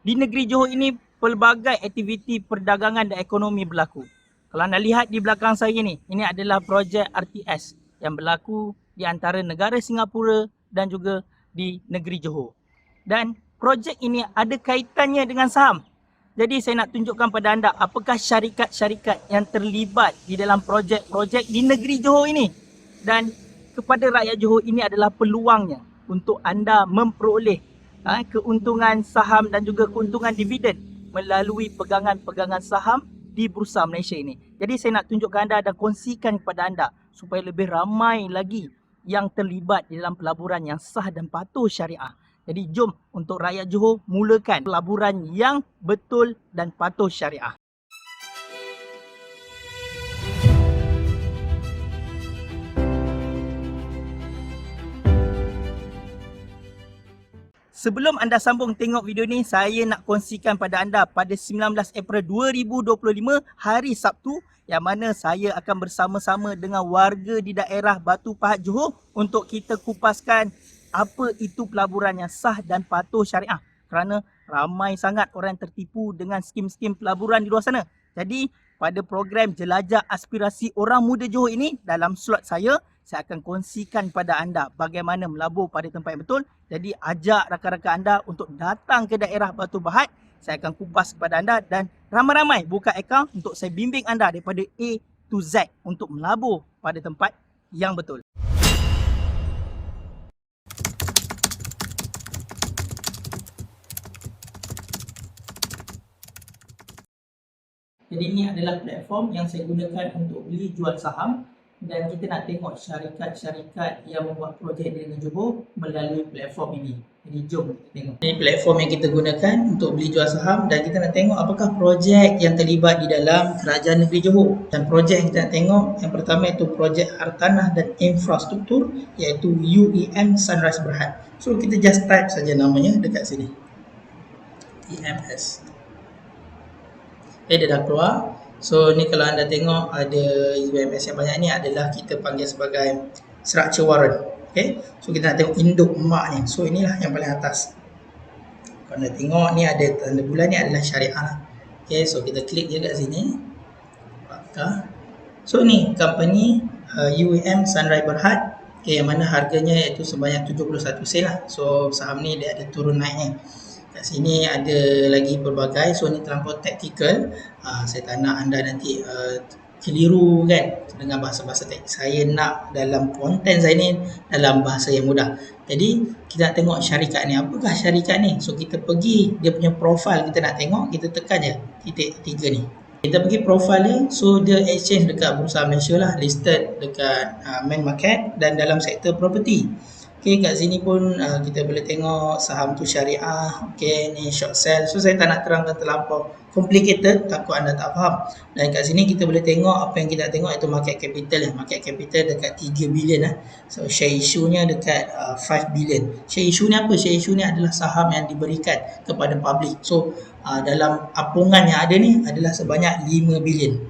di negeri Johor ini pelbagai aktiviti perdagangan dan ekonomi berlaku. Kalau anda lihat di belakang saya ni, ini adalah projek RTS yang berlaku di antara negara Singapura dan juga di negeri Johor. Dan projek ini ada kaitannya dengan saham. Jadi saya nak tunjukkan pada anda apakah syarikat-syarikat yang terlibat di dalam projek-projek di negeri Johor ini. Dan kepada rakyat Johor ini adalah peluangnya untuk anda memperoleh ha, keuntungan saham dan juga keuntungan dividen melalui pegangan-pegangan saham di Bursa Malaysia ini. Jadi saya nak tunjukkan anda dan kongsikan kepada anda supaya lebih ramai lagi yang terlibat di dalam pelaburan yang sah dan patuh syariah. Jadi jom untuk rakyat Johor mulakan pelaburan yang betul dan patuh syariah. Sebelum anda sambung tengok video ni, saya nak kongsikan pada anda pada 19 April 2025 hari Sabtu yang mana saya akan bersama-sama dengan warga di daerah Batu Pahat Johor untuk kita kupaskan apa itu pelaburan yang sah dan patuh syariah. Kerana ramai sangat orang tertipu dengan skim-skim pelaburan di luar sana. Jadi pada program Jelajah Aspirasi Orang Muda Johor ini dalam slot saya, saya akan kongsikan pada anda bagaimana melabur pada tempat yang betul. Jadi ajak rakan-rakan anda untuk datang ke daerah Batu Bahat. Saya akan kupas kepada anda dan ramai-ramai buka akaun untuk saya bimbing anda daripada A to Z untuk melabur pada tempat yang betul. Jadi ini adalah platform yang saya gunakan untuk beli jual saham dan kita nak tengok syarikat-syarikat yang membuat projek negeri Johor melalui platform ini. Jadi jom kita tengok. Ini platform yang kita gunakan untuk beli jual saham dan kita nak tengok apakah projek yang terlibat di dalam kerajaan negeri Johor. Dan projek yang kita nak tengok yang pertama itu projek hartanah dan infrastruktur iaitu UEM Sunrise Berhad. So kita just type saja namanya dekat sini. EMS. Okay, dia dah keluar. So ni kalau anda tengok ada UMS yang banyak ni adalah kita panggil sebagai structure warrant. Okay. So kita nak tengok induk emak ni. So inilah yang paling atas. Kalau anda tengok ni ada tanda bulan ni adalah syariah lah. Okay. So kita klik je kat sini. Apakah? So ni company uh, UEM Sunrise Berhad. Okay, yang mana harganya iaitu sebanyak 71 sen lah. So saham ni dia ada turun naiknya. Kat sini ada lagi pelbagai. So ni terlampau taktikal. Uh, saya tak nak anda nanti uh, keliru kan dengan bahasa-bahasa teknik. Saya nak dalam konten saya ni dalam bahasa yang mudah. Jadi kita nak tengok syarikat ni. Apakah syarikat ni? So kita pergi dia punya profil kita nak tengok. Kita tekan je titik tiga ni. Kita pergi profil dia. So dia exchange dekat Bursa Malaysia lah. Listed dekat uh, main market dan dalam sektor property. Okay, kat sini pun uh, kita boleh tengok saham tu syariah. Okay, ni short sell. So, saya tak nak terangkan terlampau complicated. Takut anda tak faham. Dan kat sini kita boleh tengok apa yang kita tengok itu market capital. Eh. Market capital dekat 3 billion. Eh. So, share issue-nya dekat uh, 5 billion. Share issue ni apa? Share issue ni adalah saham yang diberikan kepada public. So, uh, dalam apungan yang ada ni adalah sebanyak 5 billion.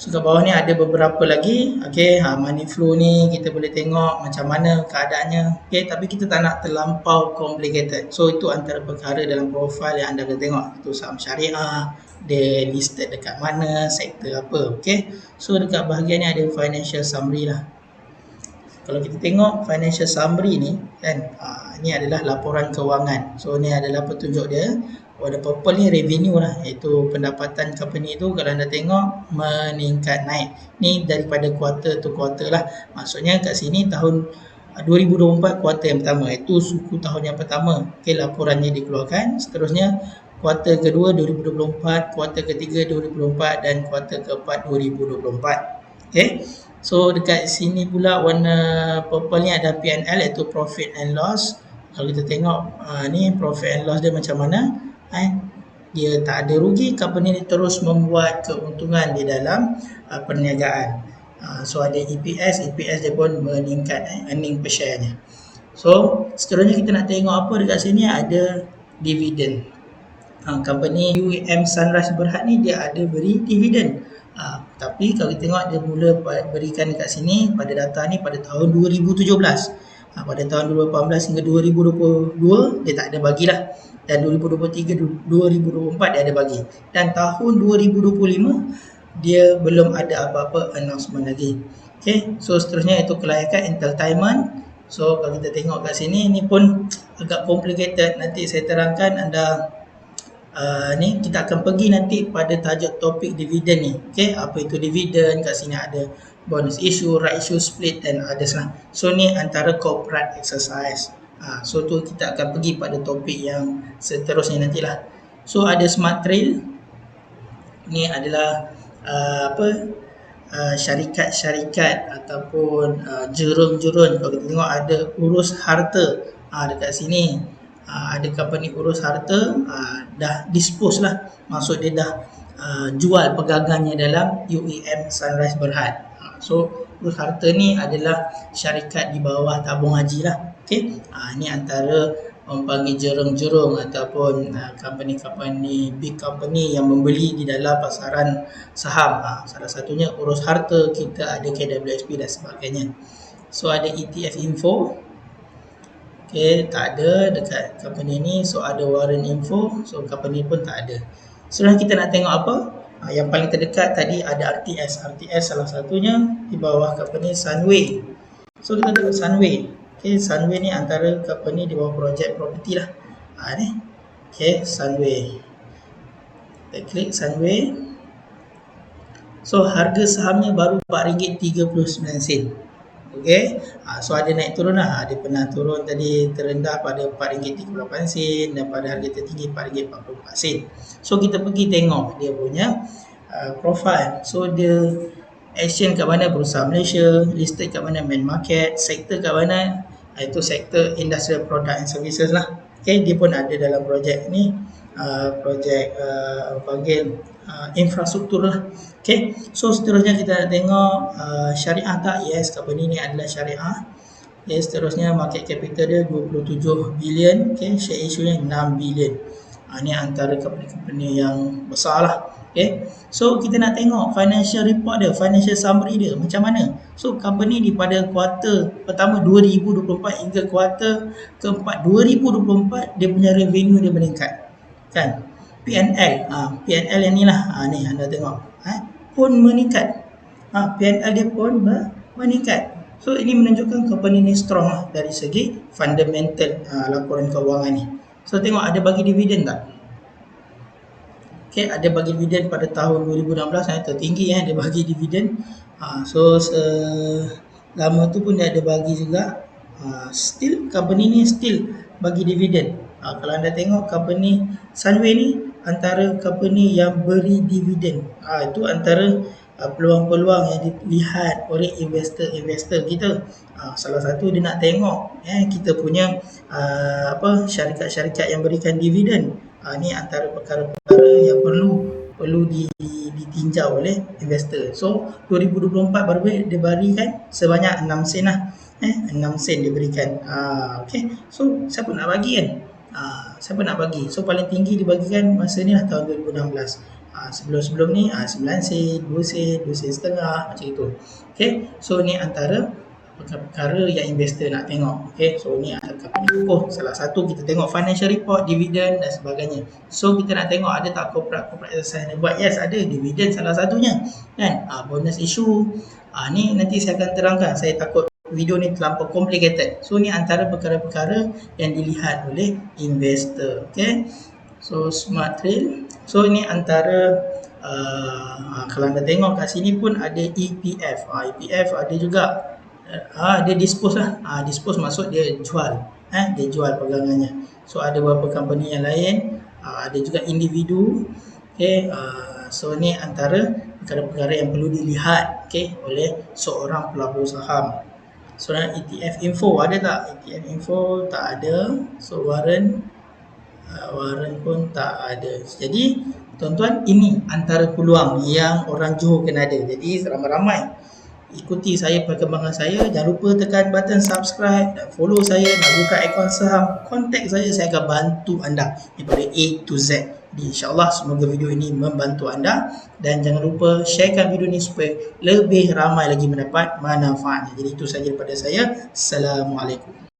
So kat bawah ni ada beberapa lagi. Okay, ha, money flow ni kita boleh tengok macam mana keadaannya. Okay, tapi kita tak nak terlampau complicated. So itu antara perkara dalam profil yang anda kena tengok. Itu saham syariah, dia listed dekat mana, sektor apa. Okay, so dekat bahagian ni ada financial summary lah. Kalau kita tengok financial summary ni kan, ha, ni adalah laporan kewangan. So ni adalah petunjuk dia warna purple ni revenue lah. Iaitu pendapatan company tu kalau anda tengok meningkat naik. Ni daripada quarter to quarter lah. Maksudnya kat sini tahun 2024 kuartal yang pertama. Iaitu suku tahun yang pertama. Okay, laporannya dikeluarkan. Seterusnya kuartal kedua 2024 kuartal ketiga 2024 dan kuartal keempat 2024 okay. so dekat sini pula warna purple ni ada PNL iaitu profit and loss. Kalau kita tengok uh, ni profit and loss dia macam mana eh, dia tak ada rugi company ni terus membuat keuntungan di dalam uh, perniagaan. Uh, so ada EPS EPS dia pun meningkat eh, earning per share nya so seterusnya kita nak tengok apa dekat sini ada dividen uh, company UEM Sunrise Berhad ni dia ada beri dividen uh, tapi kalau kita tengok dia mula berikan dekat sini pada data ni pada tahun 2017 ha, pada tahun 2018 hingga 2022 dia tak ada bagilah dan 2023 2024 dia ada bagi. Dan tahun 2025 dia belum ada apa-apa announcement lagi. Okay so seterusnya itu kelayakan entertainment. So kalau kita tengok kat sini ni pun agak complicated. Nanti saya terangkan anda uh, ni kita akan pergi nanti pada tajuk topik dividen ni. Okay apa itu dividen? Kat sini ada bonus issue right issue split dan others lah. So ni antara corporate exercise. Uh, so tu kita akan pergi pada topik yang seterusnya nantilah. So ada smart trail. Ni adalah uh, apa? Uh, syarikat-syarikat ataupun uh, jurun-jurun kalau kita tengok ada urus harta. Uh, dekat sini uh, ada company urus harta uh, dah dispose lah. Maksud dia dah uh, jual pegangannya dalam UEM Sunrise Berhad. So urus harta ni adalah syarikat di bawah tabung haji lah okay? uh, ni antara orang panggil jerung-jerung ataupun company-company big company yang membeli di dalam pasaran saham. Uh, salah satunya urus harta kita ada KWSP dan sebagainya. So ada ETF info Okay, tak ada dekat company ni. So, ada warrant info. So, company pun tak ada. Sekarang kita nak tengok apa? Ha, yang paling terdekat tadi ada RTS. RTS salah satunya di bawah company Sunway. So, kita tengok Sunway. Okay, Sunway ni antara company di bawah projek property lah. Ha, ni. Okay, Sunway. Kita klik Sunway. So, harga sahamnya baru RM4.39. Okey. Ha, so ada naik turun lah. Ada pernah turun tadi terendah pada RM4.38 dan pada harga tertinggi RM4.44. So kita pergi tengok dia punya uh, profile. So dia action kat mana berusaha Malaysia, listed kat mana main market, sektor kat mana itu sektor industrial product and services lah. Okay, dia pun ada dalam projek ni. Uh, projek uh, panggil uh, infrastruktur lah. Okay, so seterusnya kita nak tengok uh, syariah tak? Yes, company ni adalah syariah. Okay, seterusnya market capital dia 27 bilion. Okay, share issue nya 6 bilion. Uh, ni antara company-company yang besar lah. Okay, so kita nak tengok financial report dia, financial summary dia macam mana. So company ni pada kuartal pertama 2024 hingga kuartal keempat 2024 dia punya revenue dia meningkat. Kan? PNL ha, PNL yang ni lah ha, ni anda tengok ha, pun meningkat ha, PNL dia pun meningkat so ini menunjukkan company ni strong lah dari segi fundamental ha, laporan kewangan ni so tengok ada bagi dividen tak Okay, ada bagi dividen pada tahun 2016 yang tertinggi ya, dia bagi dividen. Ha, so lama tu pun dia ada bagi juga. Ha, still company ni still bagi dividen. Ha, kalau anda tengok company Sunway ni antara company yang beri dividen. Ha, itu antara uh, peluang-peluang yang dilihat oleh investor-investor kita. Ha, salah satu dia nak tengok eh, kita punya uh, apa syarikat-syarikat yang berikan dividen. Ha, ini antara perkara-perkara yang perlu perlu ditinjau oleh investor. So 2024 baru dia berikan sebanyak 6 sen lah. Eh, 6 sen dia berikan. Ha, okay. So siapa nak bagi kan? Uh, siapa nak bagi? So paling tinggi dibagikan masa ni lah tahun 2016 uh, sebelum-sebelum ni uh, 9 sen 2 sen 2 sen setengah macam itu. Okay so ni antara perkara yang investor nak tengok. Okay so ni ada company oh salah satu kita tengok financial report dividend dan sebagainya. So kita nak tengok ada tak corporate corporate exercise yang buat? Yes ada. Dividend salah satunya. Kan? Uh, bonus issue. Uh, ni nanti saya akan terangkan. Saya takut video ni terlampau complicated. So ni antara perkara-perkara yang dilihat oleh investor. Okay. So smart trail. So ini antara uh, kalau anda tengok kat sini pun ada EPF. Uh, EPF ada juga uh, dia dispose lah. Uh, dispose maksud dia jual. Eh, dia jual pegangannya. So ada beberapa company yang lain. Uh, ada juga individu. Okay. Uh, so ni antara perkara-perkara yang perlu dilihat okay, oleh seorang pelabur saham. Soalan ETF info ada tak? ETF info tak ada. So warrant uh, warrant pun tak ada. Jadi tuan-tuan ini antara peluang yang orang Johor kena ada. Jadi ramai-ramai ikuti saya perkembangan saya. Jangan lupa tekan button subscribe dan follow saya nak buka akaun saham. Kontak saya saya akan bantu anda daripada A to Z. insyaAllah semoga video ini membantu anda. Dan jangan lupa sharekan video ini supaya lebih ramai lagi mendapat manfaatnya. Jadi itu saja daripada saya. Assalamualaikum